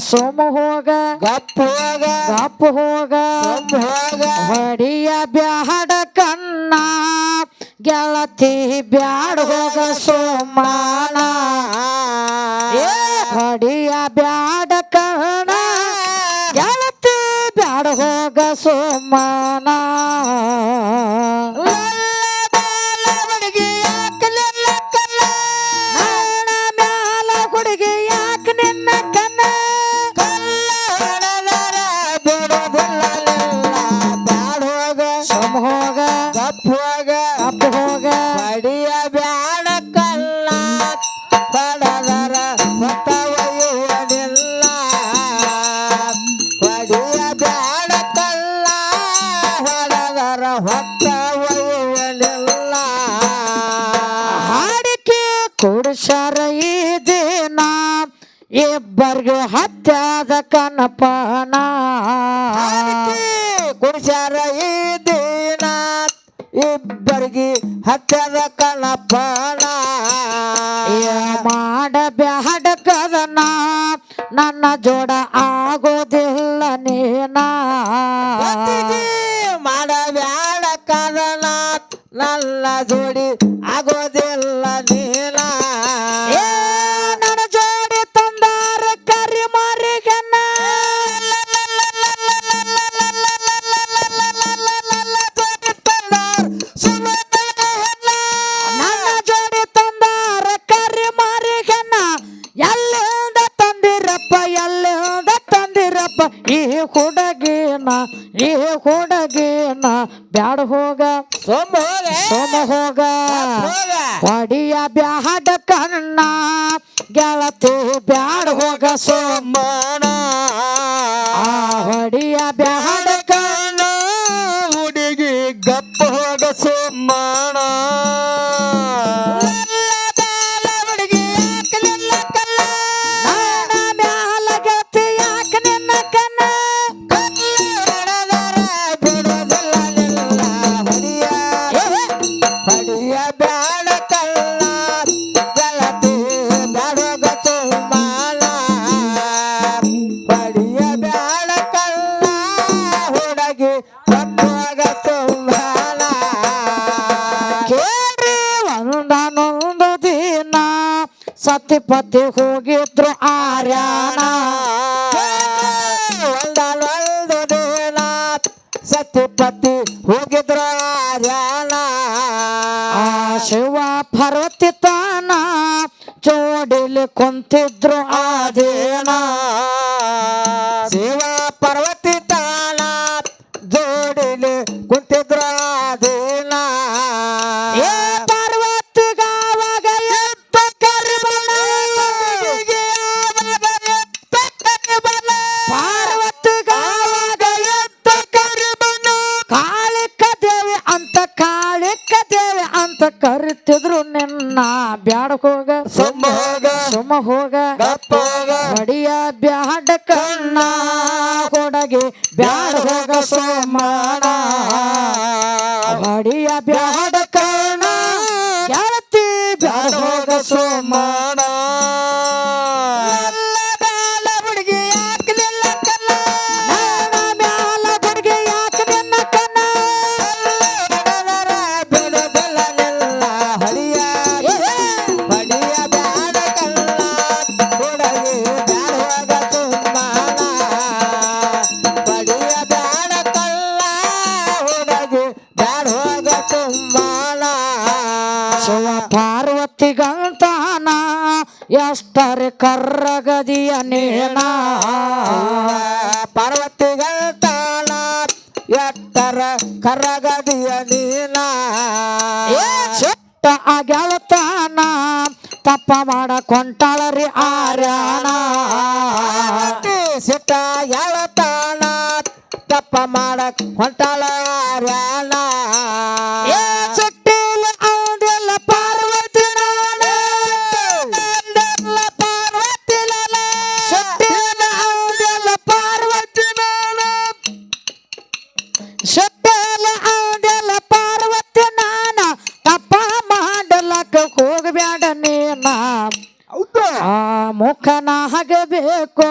ಸೋಮ ಹೋಗ ಗಪ್ಪ ಹೋಗ ಗಪ್ಪ ಹೋಗ ಹೋಗ ಹೊಡಿಯ ಬ್ಯಾಡ ಕಣ್ಣ. ಗೆಳತಿ ಬ್ಯಾಡ ಹೋಗ ಸೋಮಾನ. ಹೊಡಿಯ ಬ್ಯಾಡ ಕಣ್ಣ. ಗೆಳತಿ ಬ್ಯಾಡ ಹೋಗ ಸೋಮಾನ. ಕುಡಿಸ್ಯಾರ ಈ ದಿನ ಇಬ್ಬರಿಗೆ ಹತ್ಯಾದ ಕನಪನ. ಕುಡಿಸ್ಯಾರ ಈ ದಿನ ಇಬ್ಬರಿಗೆ ಹತ್ಯದ ಕಣಪಣ ಏ ಮಾಡ ಬ್ಯಾಡ ಕದನ ನನ್ನ ಜೋಡ ಆಗೋದಿಲ್ಲ ನೀನ. ಮಾಡಬ್ಯಾಡ ಕಾರಣ ನನ್ನ ಜೋಡಿ ಆಗೋದಿಲ್ಲ ಹುಡುಗಿನ ಈ ಹುಡುಗಿನ ಬ್ಯಾಡ ಹೋಗ. ಸೋಮ ಹೋಗ. ಸೋಮ ಹೋಗ. ಹೊಡಿಯ ಬ್ಯಾಡ ಕಣ್ಣ ಗೆಳತಿ ಬ್ಯಾಡ ಹೋಗ ಸೋಮ. ಸತಿಪತಿ ಹೋಗಿದ್ರು ಆರ್ಯಾಣ. ಒಂದಲ್ಲೊಂದು ದಿನ ಸತಿಪತಿ ಹೋಗಿದ್ರು ಆರ್ಯಾಣ. ಶಿವ ಪಾರ್ವತಿ ತಾನ ಜೋಡಿಲಿ ಕುಂತಿದ್ರು ಆದೇನ ಹೊಡಿಯ ಬ್ಯಾಡ ಕಣ್ಣ ಕೊಡಗೆ ಬ್ಯಾಡ ಹೋಗ ಸೋಮಣ ಹೊಡಿಯ ಬ್ಯಾಡ ಎಷ್ಟರ ಕರ್ರಗದಿಯ ನೇನ ಪಾರ್ವತಿಗಳ ತಾಳ ಎತ್ತರ ಕರ್ರಗದಿಯ ನೀನ. ಏ ಚಿಟ್ಟ ಆ ಗೆಳತಾನ ತಪ್ಪ ಮಾಡ ಕೊಂಟಾಳರಿ ಆರ್ಯಾಣ ಸಿಟ್ಟ ಎಳತಾನ ತಪ್ಪ ಮಾಡ ಕೊಂಟಾಳ ಆರ್ಯಾನ ಆ ಮುಖನ ಹಗಬೇಕು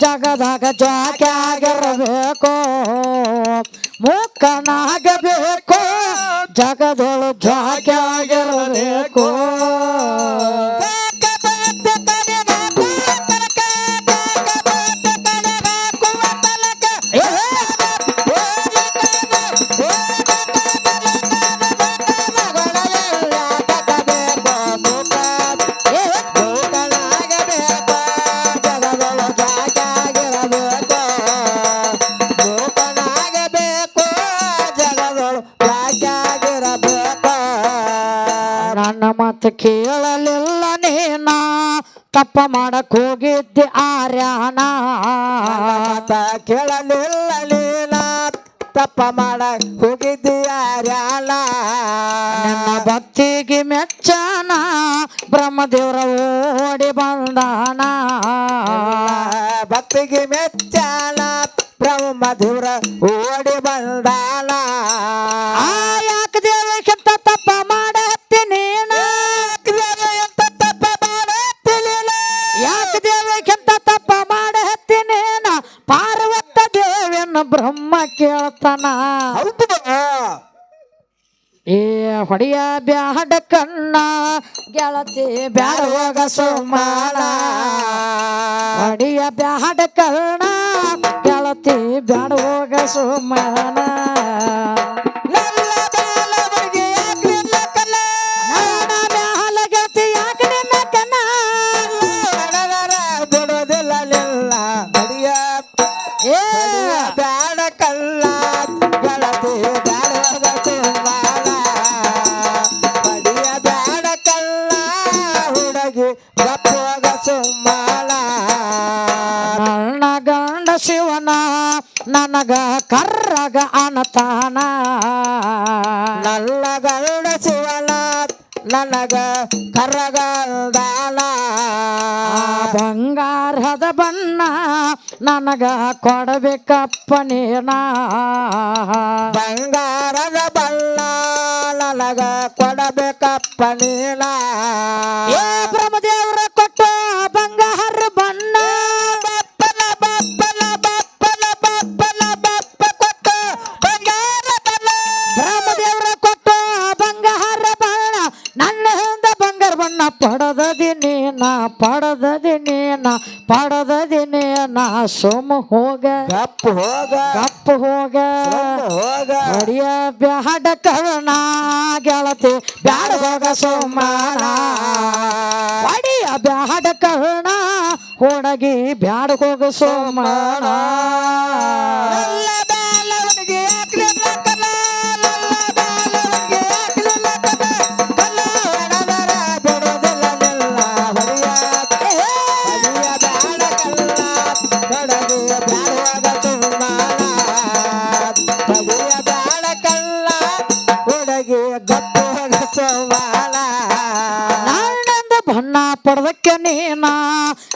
ಜಗದಾಗ ಜಾಕ್ಯಾಗಿರಬೇಕು ಮೂಕನಾಗಬೇಕು ಜಗದೊಳು ಜಾಕ್ಯಾಗಿರಬೇಕು ಕೇಳಲಿಲ್ಲ ನೀನ ತಪ್ಪ ಮಾಡಕ್ ಹೋಗಿದ್ದೆ ಆರ್ಯಾನ ಕೇಳಲಿಲ್ಲ ನೀನ ತಪ್ಪ ಮಾಡ ಹೋಗಿದ್ದೀಯಾರ್ಯಾಲ ನನ್ನ ಭಕ್ತಿಗೆ ಮೆಚ್ಚನ. ಬ್ರಹ್ಮದೇವರ ಓಡಿ ಬಂದಾನ. ಭಕ್ತಿಗೆ ಮೆಚ್ಚನ. ಬ್ರಹ್ಮದೇವ್ರ ಓಡಿ ಬಂದಾನ. ಆ ಯಾಕ ದೇವಕ್ಕಿಂತ ತಪ್ಪ ಹೊಡಿಯ ಬ್ಯಾಡ ಕಣ್ಣ ಗೆಳತಿ ಬ್ಯಾಡ ಹೋಗ ಸುಮಾನ ಹೊಡೆಯ ಬ್ಯಾಡ ಕಣ್ಣ ಗೆಳತಿ ಬ್ಯಾಡ ಹೋಗ ಸುಮಾನ ಬ್ಯಾಡ ಬ್ಯಾಲ ನನಗ ಕರ್ರಗ ಅನತಾನ ನನ್ನ ಗರುಡ ಶಿವನ ನನಗ ಕರಗಲ್ದಾನ ಬಂಗಾರದ ಬಣ್ಣ ನನಗ ಕೊಡಬೇಕಪ್ಪ ನೀನ. ಬಂಗಾರದ ಬಣ್ಣ ನನಗ ಕೊಡಬೇಕಪ್ಪ ನೀನ. ಏ ಬ್ರಹ್ಮದೇವರ ಕೊಟ್ಟ ಬಂಗಾರ ಬಣ್ಣ. ನೀನ ಪಡದದಿ ನಾ ಸೋಮ ಹೋಗ. ಗಪ್ ಹೋಗ. ಕಪ್ಪು ಹೋಗ. ಗಪ್ ಹೋಗ. ಅಡಿಯ ಬ್ಯಾಡ ಕರುಣ ಗೆಳತಿ ಬ್ಯಾಡ ಹೋಗ ಸೋಮಾನ. ಅಡಿಯ ಬ್ಯಾಡ ಕರುಣ ಹುಡುಗಿ ಬ್ಯಾಡ ಹೋಗ ಸೋಮಾನ.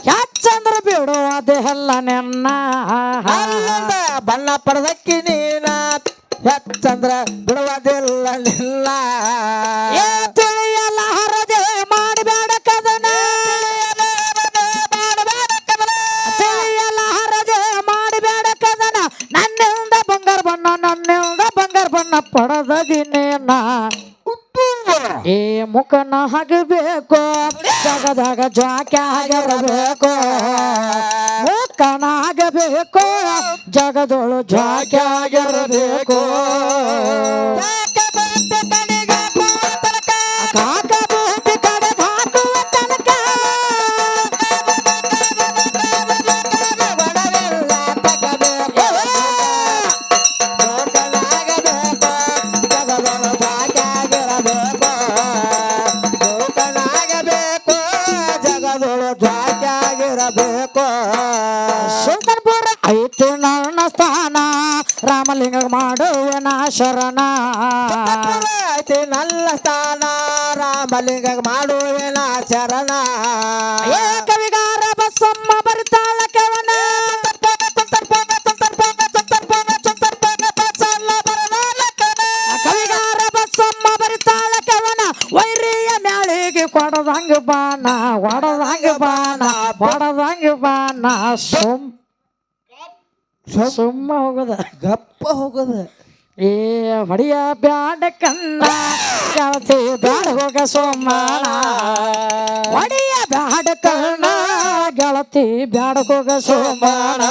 ಯಾಚಂದ್ರ ಬಿಡುವ ದೇಹಲ್ಲ ನೆನ್ನ. ಬಣ್ಣ ಪಡೆದಕ್ಕಿ ನೀನ. ಹೆಚ್ಚಂದ್ರ ಬಿಡುವುದಿಲ್ಲ ನಿಲ್ಲ. ತಿಳಿಯಲ್ಲ ಹರದೆ ಮಾಡಬೇಡ ಕದನ. ತಿಳಿಯಲ್ಲ ಹರದೆ ಮಾಡಬೇಡ ಕದನ. ನನ್ನಿಂದ ಬಂಗಾರ ಬಣ್ಣ ನನ್ನಿಂದ ಬಂಗಾರ ಬಣ್ಣ ಪಡೆದದಿನೇನ ಏ ಮುಖನ ಹಗಬೇಕು. ಜಗದಾಗ ಜಾಕೆ ಆಗಿರಬೇಕು ಮುಖನಾಗಬೇಕು ಜಗದೊಳು ಜಾಕೆ ಆಗಿರಬೇಕು ಕಾಕ ರಾಮಲಿಂಗ ಮಾಡುವನ ಶರಣ. ಐತಿ ನನ್ನ ಸ್ಥಾನ ರಾಮಲಿಂಗ ಮಾಡುವೆನ ಶರಣ. ಏ ಕವಿಗಾರ ಬಸಮ್ಮ ಬರಿತಾಳ ಕವನ ಕವಿಗಾರ ಬಸಮ್ಮ ಬರಿತಾಳ ಕವನ ವೈರಿಯ ಮ್ಯಾಳಿಗೆ ಕೊಡದಂಗ ಬಾನ ಒಡದಂಗ ಬಾನ ಒಡದಂಗ ಬಾನ ಸುಮ್ ಸುಮ್ಮ ಹೋಗೋದ. ಗಪ್ಪ ಹೋಗೋದ. ಏ ಹೊಡಿಯ ಬ್ಯಾಡ ಕನ್ನ ಕಳತಿ ಬ್ಯಾಡ ಹೋಗ ಸೋಮಾನ ಹೊಡಿಯ ಬ್ಯಾಡ ಕಣ್ಣ ಗೆಳತಿ ಬ್ಯಾಡ ಹೋಗ ಸೋಮಾನ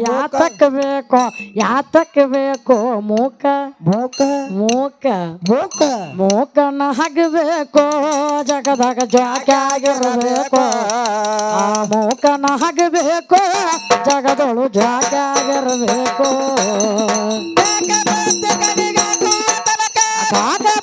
ಬೇಕೋ ಯಾತಕ ಬೇಕೋ ಯಾತಕ ಬೇಕೋ ಮೂಕ ಮೂಕ ಮೂಕನ ಹಗಬೇಕು ಜಗದಾಗ ಜಾಗ್ಯಾಗಿರಬೇಕು ಆ ಮೂಕನ ಹಗಬೇಕು ಜಗದೊಳು ಜಾಗ್ಯಾಗಿರಬೇಕು ಕಾಕಬೂತಿ